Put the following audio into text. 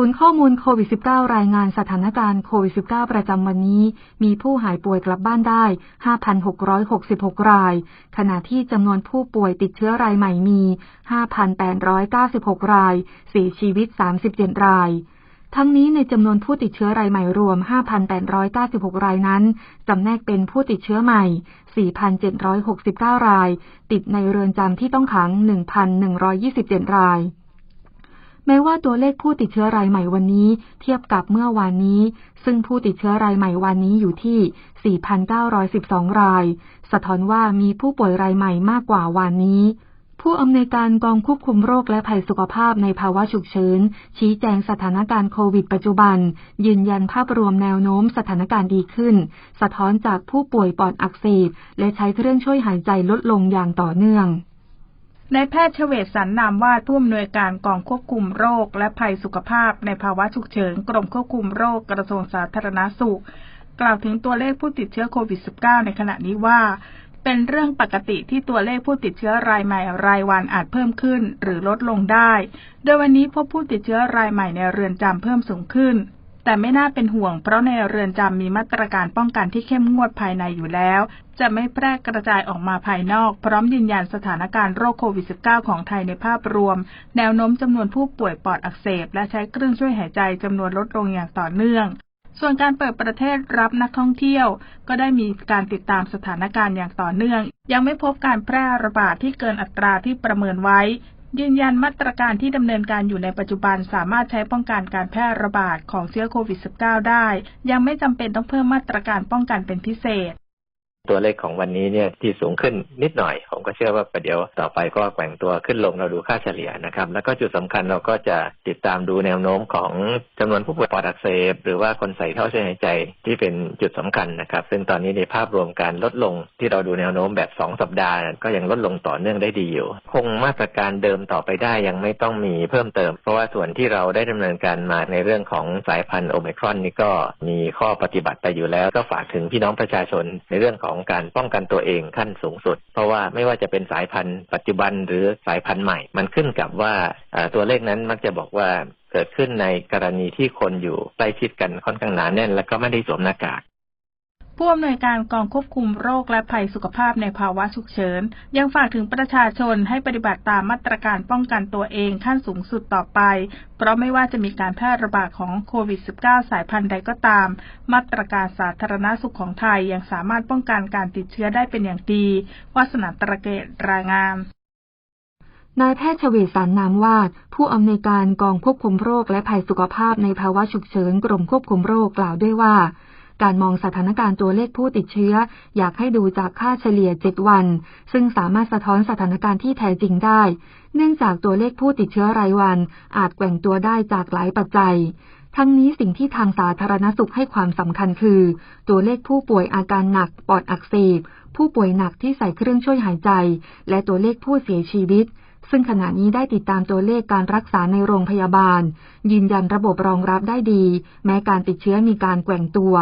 ศูนย์ข้อมูลโควิด -19 รายงานสถานการณ์โควิด -19 ประจำวันนี้ มีผู้หายป่วยกลับบ้านได้ 5,666 ราย ขณะที่จำนวนผู้ป่วยติดเชื้อรายใหม่มี 5,896 ราย เสียชีวิต 37 รายทั้งนี้ในจำนวนผู้ติดเชื้อรายใหม่รวม 5,896 รายนั้น จำแนกเป็นผู้ติดเชื้อใหม่ 4,769 ราย ติดในเรือนจำที่ต้องขัง 1,127 ราย แม้ว่าตัวเลขผู้ติดเชื้อรายใหม่วันนี้ เทียบกับเมื่อวานนี้ ซึ่งผู้ติดเชื้อรายใหม่วันนี้อยู่ที่ 4,912 ราย สะท้อนว่ามีผู้ป่วยรายใหม่มากกว่าวันนี้ผู้อำนวยการกองควบคุมโรคและภัยสุขภาพในภาวะฉุกเฉินชี้แจงสถานการณ์โควิดปัจจุบัน ยืนยันภาพรวมแนวโน้มสถานการณ์ดีขึ้น สะท้อนจากผู้ป่วยปอดอักเสบและใช้เครื่องช่วยหายใจลดลงอย่างต่อเนื่อง นายแพทย์เฉวตสันนามวาดผู้อำนวยการกองควบคุมโรค และภัยสุขภาพในภาวะฉุกเฉินกรมควบคุมโรคกระทรวงสาธารณสุข กล่าวถึงตัวเลขผู้ติดเชื้อโควิด -19 ในขณะนี้ว่า เป็นเรื่องปกติที่ตัวเลขผู้ติดเชื้อรายใหม่รายวันอาจเพิ่มขึ้นหรือลดลงได้ โดยวันนี้พบผู้ติดเชื้อรายใหม่ในเรือนจำเพิ่มสูงขึ้น แต่ไม่น่าเป็นห่วง เพราะในเรือนจำมีมาตรการป้องกันที่เข้มงวดภายในอยู่แล้ว จะไม่แพร่กระจายออกมาภายนอก พร้อมยืนยันสถานการณ์โรคโควิด -19 ของไทยในภาพรวม แนวโน้มจำนวนผู้ป่วยปอดอักเสบ และใช้เครื่องช่วยหายใจจำนวนลดลงอย่างต่อเนื่องส่วนการเปิดประเทศรับนักท่องเที่ยว ก็ได้มีการติดตามสถานการณ์อย่างต่อเนื่อง ยังไม่พบการแพร่ระบาดที่เกินอัตราที่ประเมินไว้ ยืนยันมาตรการที่ดำเนินการอยู่ในปัจจุบันสามารถใช้ป้องกันการแพร่ระบาดของเชื้อโควิด -19 ได้ ยังไม่จำเป็นต้องเพิ่มมาตรการป้องกันเป็นพิเศษ ตัวเลขของวันนี้เนี่ยที่สูงขึ้นนิดหน่อย ผมก็เชื่อว่าประเดี๋ยวต่อไปก็แกว่งตัวขึ้นลงเราดูค่าเฉลี่ยนะครับ แล้วก็จุดสำคัญเราก็จะติดตามดูแนวโน้มของจำนวนผู้ป่วยปอดอักเสบหรือว่าคนใส่ท่อช่วยหายใจที่เป็นจุดสำคัญนะครับ ซึ่งตอนนี้ในภาพรวมการลดลงที่เราดูแนวโน้มแบบ 2 สัปดาห์ ก็ยังลดลงต่อเนื่องได้ดีอยู่ คงมาตรการเดิมต่อไปได้ยังไม่ต้องมีเพิ่มเติม เพราะว่าส่วนที่เราได้ดำเนินการมาในเรื่องของสายพันธุ์โอมิครอนนี่ก็มีข้อปฏิบัติไปอยู่แล้ว ก็ฝากถึงพี่น้องประชาชนในเรื่องของการป้องกันตัวเองขั้นสูงสุด เพราะว่าไม่ว่าจะเป็นสายพันธุ์ปัจจุบันหรือสายพันธุ์ใหม่ มันขึ้นกับว่าตัวเลขนั้นมักจะบอกว่าเกิดขึ้นในกรณีที่คนอยู่ใกล้ชิดกันค่อนข้างหนาแน่น และก็ไม่ได้สวมหน้ากาก ผู้อำนวยการกองควบคุมโรคและภัยสุขภาพในภาวะฉุกเฉิน ยังฝากถึงประชาชนให้ปฏิบัติตามมาตรการป้องกันตัวเองขั้นสูงสุดต่อไป เพราะไม่ว่าจะมีการแพร่ระบาดของโควิด -19 สายพันธุ์ใดก็ตาม มาตรการสาธารณสุขของไทยยังสามารถป้องกันการติดเชื้อได้เป็นอย่างดีวัสนาตระเกตรายงานนายแพทย์เฉวตสารนามวาด ผู้อำนวยการกองควบคุมโรคและภัยสุขภาพในภาวะฉุกเฉินกรมควบคุมโรคกล่าวด้วยว่า การมองสถานการณ์ตัวเลขผู้ติดเชื้อ อยากให้ดูจากค่าเฉลี่ย 7 วัน ซึ่งสามารถสะท้อนสถานการณ์ที่แท้จริงได้ เนื่องจากตัวเลขผู้ติดเชื้อรายวัน อาจแกว่งตัวได้จากหลายปัจจัย ทั้งนี้สิ่งที่ทางสาธารณสุขให้ความสำคัญคือ ตัวเลขผู้ป่วยอาการหนักปอดอักเสบผู้ป่วยหนักที่ใส่เครื่องช่วยหายใจ และตัวเลขผู้เสียชีวิตซึ่งขณะนี้ได้ติดตามตัวเลขการรักษาในโรงพยาบาล ยืนยันระบบรองรับได้ดี แม้การติดเชื้อมีการแกว่งตัว